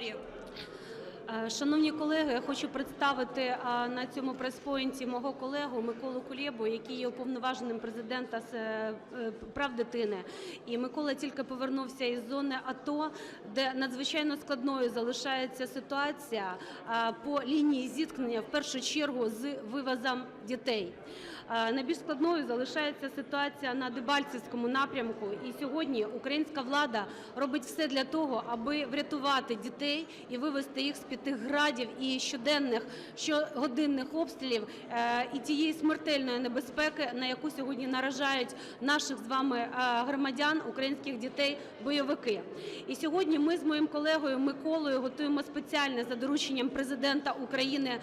Арія. Е, Шановні колеги, я хочу представити е, на цьому прес-пойнті мого колегу Миколу Кулєбу, який є уповноваженим президента з е, прав дитини. І Микола тільки повернувся із зони АТО, де надзвичайно складною залишається ситуація по лінії зіткнення, в першу чергу з вивозом дітей. Е, Найбільш складною залишається ситуація на Дебальцівському напрямку. І сьогодні українська влада робить все для того, аби врятувати дітей і вивести їх з під тих градів і щоденних щогодинних обстрілів е, і тієї смертельної небезпеки, на яку сьогодні наражають наших з вами е, громадян, українських дітей, бойовики. І сьогодні ми з моїм колегою Миколою готуємо спеціальне за дорученням президента України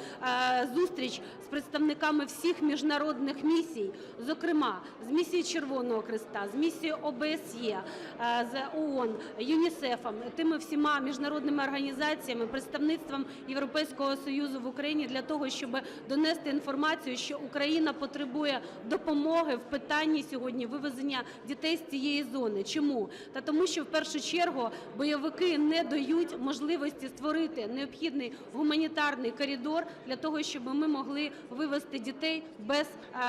зустріч з представниками всіх міжнародних місій, зокрема з місії Червоного Христа, з місією ОБСЄ, е, з ООН, ЮНІСЕФом, тими всіма міжнародними організаціями, представництвом Європейського союзу в Україні для того, щоб донести інформацію, що Україна потребує допомоги в питанні сьогодні вивезення дітей з цієї зони. Чому? Та тому, що в першу чергу бойовики не дають можливості створити необхідний гуманітарний коридор для того, щоб ми могли вивезти дітей без е,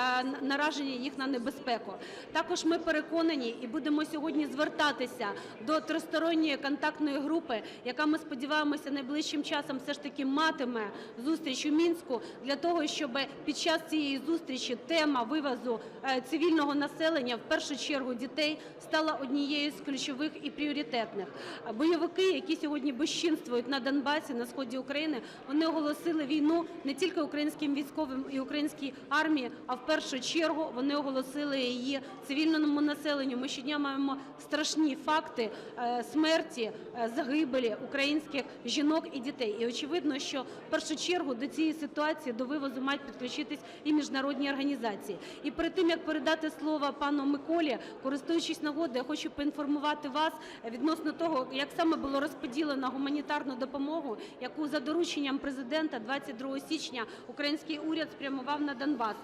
нараження їх на небезпеку. Також ми переконані і будемо сьогодні звертатися до тристоронньої контактної групи, яка ми сподіваємося найближчим часом все ж таки матиме зустріч у мінську для того, щоб під час цієї зустрічі тема вивозу е, цивільного населення, в першу чергу дітей, стала однією з ключових і пріоритетних. Бойовики, які сьогодні безчинствують на Донбасі, на сході України, вони оголосили війну не тільки українським військовим і українській армії, а першу чергу вони оголосили її цивільному населенню. Ми щодня маємо страшні факти е, смерті, е, загибелі українських жінок і дітей. І очевидно, що в першу чергу до цієї ситуації до вивозу мають підключитись і міжнародні організації. І перед тим як передати слово пану Миколі, користуючись нагодою, я хочу поінформувати вас відносно того, як саме було розподілено гуманітарну допомогу, яку за дорученням президента 22 січня український уряд спрямував на Донбас.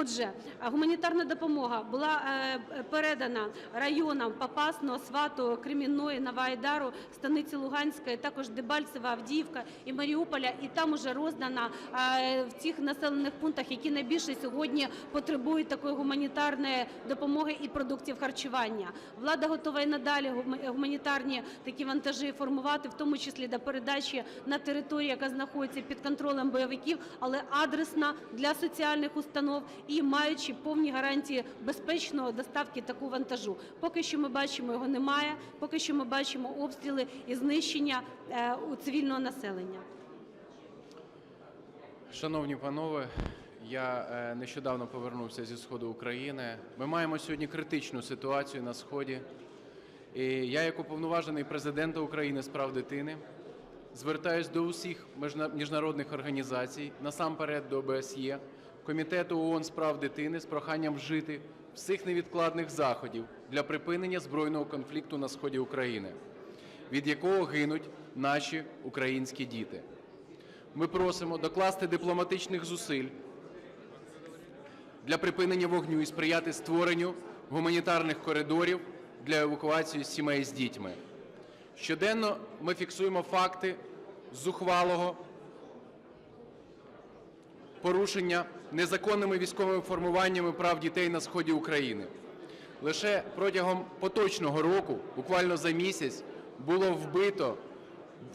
Отже, гуманітарна допомога була е, передана районам Попасного, Сватого, Кремінної, Новоайдару, Станиці Луганської, також Дебальцева, Авдіївка і Маріуполя. І там уже роздана е, в цих населених пунктах, які найбільше сьогодні потребують такої гуманітарної допомоги і продуктів харчування. Влада готова і надалі гума- гуманітарні такі вантажі формувати, в тому числі до передачі на територію, яка знаходиться під контролем бойовиків, але адресна для соціальних установ і маючи повні гарантії безпечної доставки такого вантажу. Поки що ми бачимо, його немає. Поки що ми бачимо обстріли і знищення е, у цивільного населення. Шановні панове, я е, нещодавно повернувся зі сходу України. Ми маємо сьогодні критичну ситуацію на сході. І я, як уповноважений президента України з прав дитини, звертаюсь до усіх міжна- міжнародних організацій, насамперед до ОБСЄ, Комітету ООН з прав дитини з проханням вжити всіх невідкладних заходів для припинення збройного конфлікту на сході України, від якого гинуть наші українські діти. Ми просимо докласти дипломатичних зусиль для припинення вогню і сприяти створенню гуманітарних коридорів для евакуації сімей з дітьми. Щоденно ми фіксуємо факти зухвалого порушення незаконними військовими формуваннями прав дітей на сході України. Лише протягом поточного року, буквально за місяць, було вбито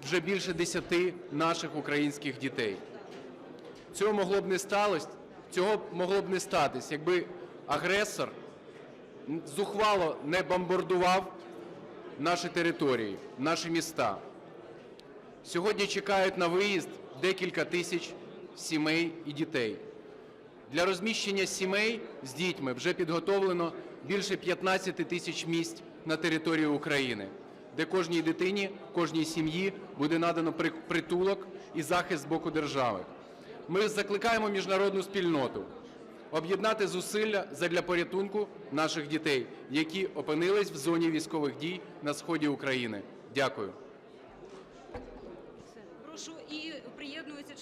вже більше десяти наших українських дітей. Цього могло б не сталося, цього могло б не статись, якби агресор зухвало не бомбардував наші території, наші міста. Сьогодні чекають на виїзд декілька тисяч сімей і дітей. Для розміщення сімей з дітьми вже підготовлено більше 15 тисяч місць на території України, де кожній дитині, кожній сім'ї буде надано при- притулок і захист з боку держави. Ми закликаємо міжнародну спільноту об'єднати зусилля задля порятунку наших дітей, які опинились в зоні військових дій на сході України. Дякую. Прошу і приєднуються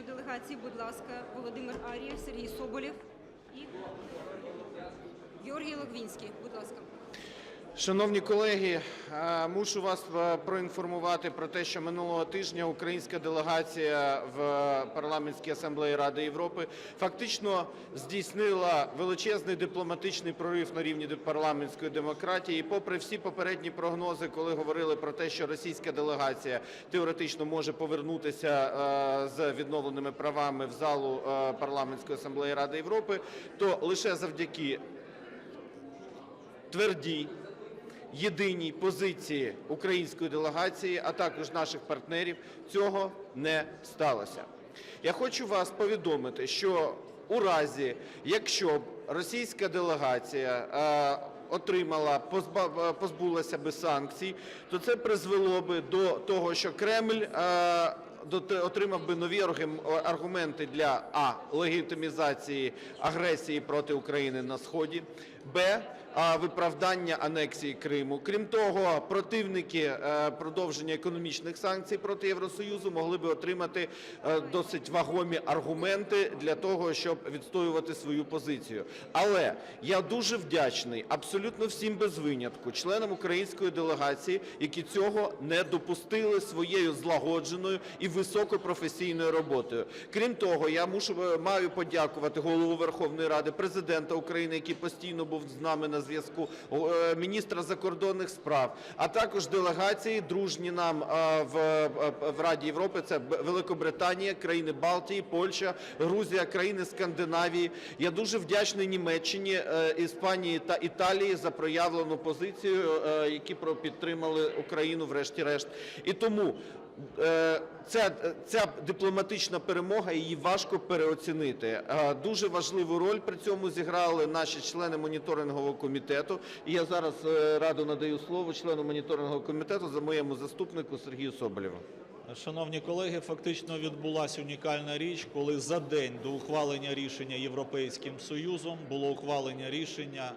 постійної делегації, будь ласка, Володимир Арієв, Сергій Соболєв і Георгій Логвінський. Будь ласка. Шановні колеги, е, мушу вас е, проінформувати про те, що минулого тижня українська делегація в парламентській асамблеї Ради Європи фактично здійснила величезний дипломатичний прорив на рівні парламентської демократії. І попри всі попередні прогнози, коли говорили про те, що російська делегація теоретично може повернутися е, з відновленими правами в залу парламентської асамблеї Ради Європи, то лише завдяки твердій єдиній позиції української делегації, а також наших партнерів, цього не сталося. Я хочу вас повідомити, що у разі, якщо б російська делегація е, отримала, е, позбулася би санкцій, то це призвело би до того, що Кремль е, отримав би нові аргум- аргументи для а легітимізації агресії проти України на сході, б виправдання анексії Криму. Крім того, противники е, продовження економічних санкцій проти Євросоюзу могли би отримати е, досить вагомі аргументи для того, щоб відстоювати свою позицію. Але я дуже вдячний абсолютно всім без винятку членам української делегації, які цього не допустили своєю злагодженою і високопрофесійною роботою. Крім того, я мушу е, маю подякувати голову Верховної Ради, президента України, який постійно був з нами на зв'язку, е, міністра закордонних справ, а також делегації дружні нам е, в, е, Раді Європи. Це Великобританія, країни Балтії, Польща, Грузія, країни Скандинавії. Я дуже вдячний Німеччині, Іспанії та Італії за проявлену позицію, які підтримали Україну, врешті-решт. І тому ця, ця дипломатична перемога її важко переоцінити. Е, Дуже важливу роль при цьому зіграли наші члени моніторингового комітету. І я зараз е, радо надаю слово члену моніторингового комітету за моєму заступнику Сергію Соболєву. Шановні колеги, фактично відбулася унікальна річ, коли за день до ухвалення рішення Європейським Союзом було ухвалення рішення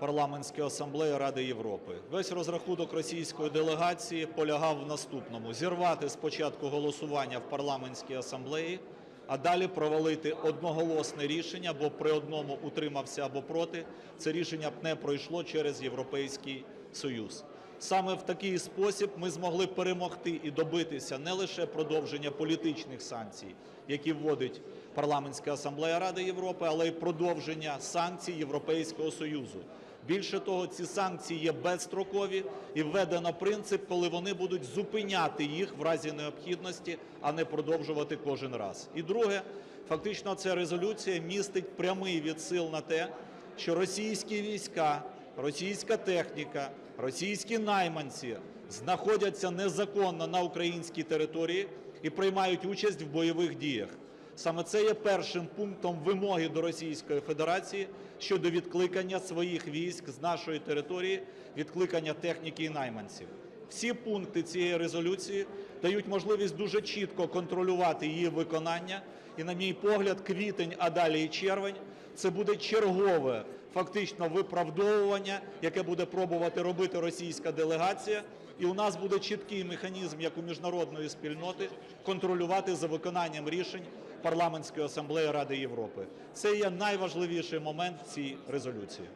Парламентської асамблеї Ради Європи. Весь розрахунок російської делегації полягав в наступному: зірвати спочатку голосування в парламентській асамблеї, а далі провалити одноголосне рішення, бо при одному утримався або проти, це рішення б не пройшло через Європейський Союз. Саме в такий спосіб ми змогли перемогти і добитися не лише продовження політичних санкцій, які вводить Парламентська асамблея Ради Європи, але й продовження санкцій Європейського Союзу. Більше того, ці санкції є безстрокові і введено принцип, коли вони будуть зупиняти їх в разі необхідності, а не продовжувати кожен раз. І друге, фактично, ця резолюція містить прямий відсил на те, що російські війська, російська техніка, російські найманці знаходяться незаконно на українській території і приймають участь в бойових діях. Саме це є першим пунктом вимоги до Російської Федерації щодо відкликання своїх військ з нашої території, відкликання техніки і найманців. Всі пункти цієї резолюції дають можливість дуже чітко контролювати її виконання. І, на мій погляд, квітень, а далі і червень це буде чергове фактично виправдовування, яке буде пробувати робити російська делегація. І у нас буде чіткий механізм, як у міжнародної спільноти, контролювати за виконанням рішень парламентської асамблеї Ради Європи. Це є найважливіший момент в цій резолюції.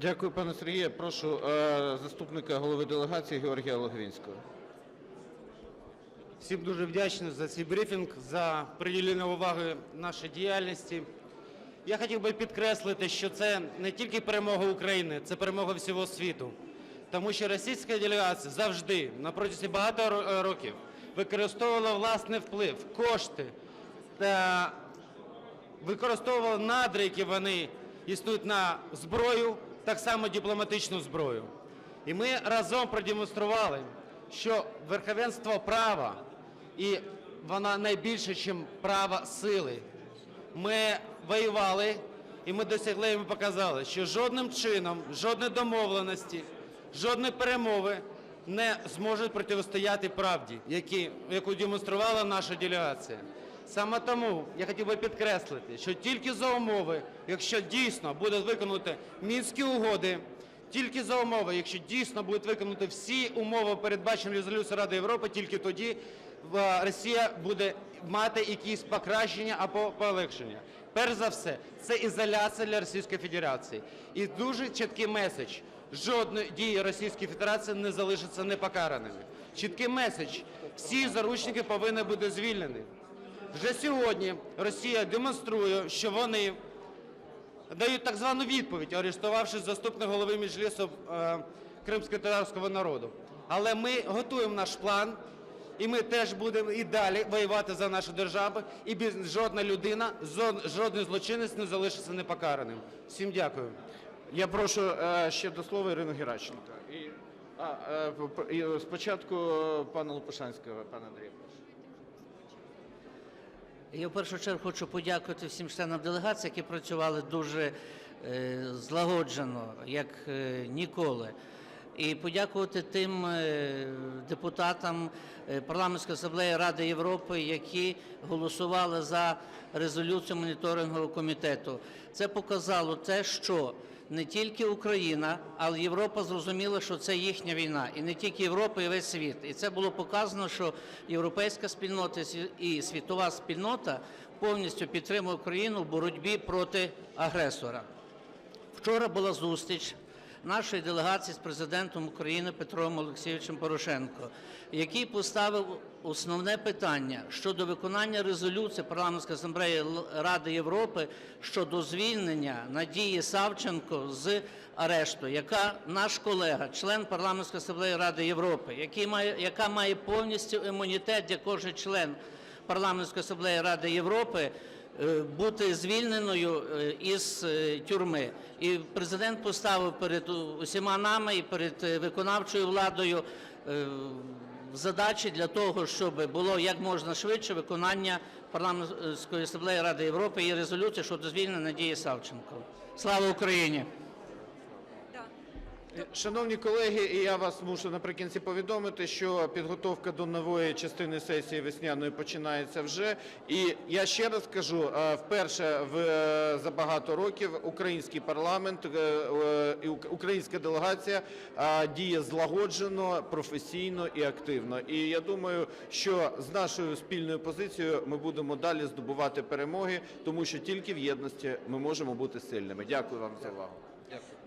Дякую, пане Сергію. Прошу е, заступника голови делегації Георгія Логвинського. Всім дуже вдячний за цей брифінг, за приділену увагу нашій діяльності. Я хотів би підкреслити, що це не тільки перемога України, це перемога всього світу. Тому що російська делегація завжди, на протязі багато років, використовувала власний вплив, кошти та використовувала надри, які вони існують на зброю, так само дипломатичну зброю. І ми разом продемонстрували, що верховенство права, і вона найбільше, ніж право сили. Ми воювали, і ми досягли, і ми показали, що жодним чином, жодної домовленості, жодної перемови не зможуть протистояти правді, яку демонструвала наша делегація. Саме тому я хотів би підкреслити, що тільки за умови, якщо дійсно будуть виконати мінські угоди, тільки за умови, якщо дійсно будуть виконати всі умови, передбачені резолюцією Ради Європи, тільки тоді Росія буде мати якісь покращення або полегшення. Перш за все, це ізоляція для Російської Федерації. І дуже чіткий меседж. Жодної дії Російської Федерації не залишаться непокараними. Чіткий меседж: всі заручники повинні бути звільнені. Вже сьогодні Росія демонструє, що вони дають так звану відповідь, арештувавши заступника голови Меджлісу е, кримськотатарського народу. Але ми готуємо наш план, і ми теж будемо і далі воювати за нашу державу, і без, жодна людина, жодний злочинець не залишиться непокараним. Всім дякую. Я прошу е, ще до слова Ірину Геращенко. І, а, е, спочатку е, пана Лопушанського, пане Андрій. Я в першу чергу хочу подякувати всім членам делегації, які працювали дуже злагоджено, як ніколи. І подякувати тим е, депутатам е, Парламентської асамблеї Ради Європи, які голосували за резолюцію моніторингового комітету. Це показало те, що не тільки Україна, але Європа зрозуміла, що це їхня війна, і не тільки Європа, і весь світ. І це було показано, що європейська спільнота і світова спільнота повністю підтримує Україну в боротьбі проти агресора. Вчора була зустріч нашої делегації з президентом України Петром Олексійовичем Порошенко, який поставив основне питання щодо виконання резолюції Парламентської асамблеї Ради Європи щодо звільнення Надії Савченко з арешту, яка наш колега, член Парламентської асамблеї Ради Європи, який має, яка має повністю імунітет, як кожен член Парламентської асамблеї Ради Європи, бути звільненою е, із е, тюрми. І президент поставив перед усіма нами і перед е, виконавчою владою е, задачі для того, щоб було як можна швидше виконання Парламентської асамблеї Ради Європи і резолюції щодо звільнення Надії Савченко. Слава Україні! Да. Шановні колеги, я вас мушу наприкінці повідомити, що підготовка до нової частини сесії весняної починається вже. І я ще раз кажу, е, вперше в, е, за багато років український парламент е, е, українська делегація е, діє злагоджено, професійно і активно. І я думаю, що з нашою спільною позицією ми будемо далі здобувати перемоги, тому що тільки в єдності ми можемо бути сильними. Дякую вам за увагу.